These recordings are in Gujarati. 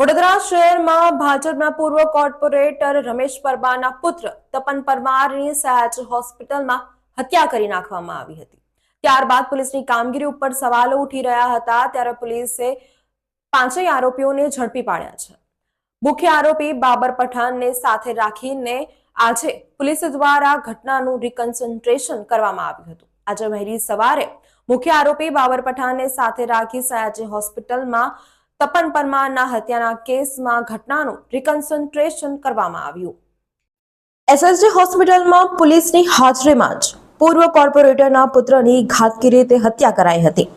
વડોદરા શહેરમાં ભાજપના પૂર્વ કોર્પોરેટર રમેશ પરમારના પુત્ર તપન પરમારની સહેજ હોસ્પિટલમાં હત્યા કરી નાખવામાં આવી હતી. ત્યારબાદ પોલીસની કામગીરી ઉપર સવાલો ઉઠી રહ્યા હતા, ત્યારે પોલીસે પાંચેય આરોપીઓને ઝડપી પાડ્યા છે. મુખ્ય આરોપી બાબર પઠાણને સાથે રાખીને આજે પોલીસ દ્વારા ઘટનાનું રિકન્સન્ટ્રેશન કરવામાં આવ્યું હતું. આજે વહેલી સવારે મુખ્ય આરોપી બાબર પઠાણને સાથે રાખી સયાજી હોસ્પિટલમાં તપન પરમારના હત્યાના કેસમાં ઘટનાનું રિકન્સન્ટ્રેશન કરવામાં આવ્યું એસએસજી હોસ્પિટલમાં પોલીસની હાજરીમાં જ પૂર્વ કોર્પોરેટરના પુત્રની ઘાતકી રીતે હત્યા કરાઈ હતી.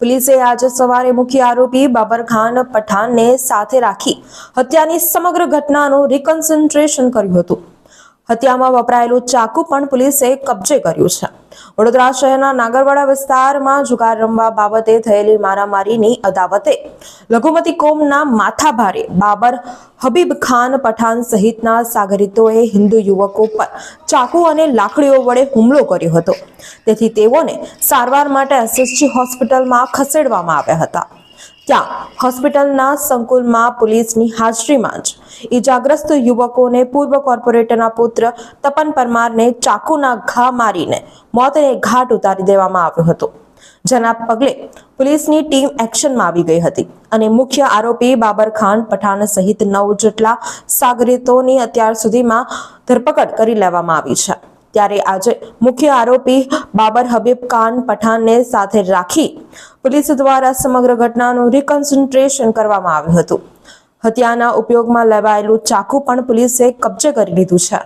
પોલીસે આજે સવારે મુખ્ય આરોપી બાબર ખાન પઠાણને સાથે રાખી હત્યાની સમગ્ર ઘટનાનું રિકન્સન્ટ્રેશન કર્યું હતું. હત્યામાં વપરાયેલું ચાકુ પણ પોલીસે કબજે કર્યું છે. વડોદરા શહેરના નાગરવાડા વિસ્તારમાં જુગાર રમવા બાબતે થયેલી મારામારીની અદાવતે લઘુમતી કોમના માથાભારે બાબર હબીબ ખાન પઠાણ સહિતના સાગરિતોએ હિન્દુ યુવકો પર ચાકુ અને લાકડીઓ વડે હુમલો કર્યો હતો. તેથી તેઓને સારવાર માટે એસએસજી હોસ્પિટલમાં ખસેડવામાં આવ્યા હતા. ત્યાં હોસ્પિટલના સંકુલમાં પોલીસની હાજરીમાં જ ઈજાગ્રસ્ત યુવકોને પૂર્વ કોર્પોરેટરના પુત્ર તપન પરમારને ચાકુના ઘા મારીને મોતને ઘાટ ઉતારી દેવામાં આવ્યો હતો. જેના પગલે પોલીસની ટીમ એક્શનમાં આવી ગઈ હતી અને મુખ્ય આરોપી બાબર ખાન પઠાણ સહિત નવ જેટલા સાગરીતોની અત્યાર સુધીમાં ધરપકડ કરી લેવામાં આવી છે. ત્યારે આજે મુખ્ય આરોપી બાબર હબીબ ખાન પઠાણને સાથે રાખી પોલીસ દ્વારા સમગ્ર ઘટનાનું રિકન્સન્ટ્રેશન કરવામાં આવ્યું હતું. હત્યાના ઉપયોગમાં લેવાયેલું ચાકુ પણ પોલીસે કબજે કરી લીધું છે.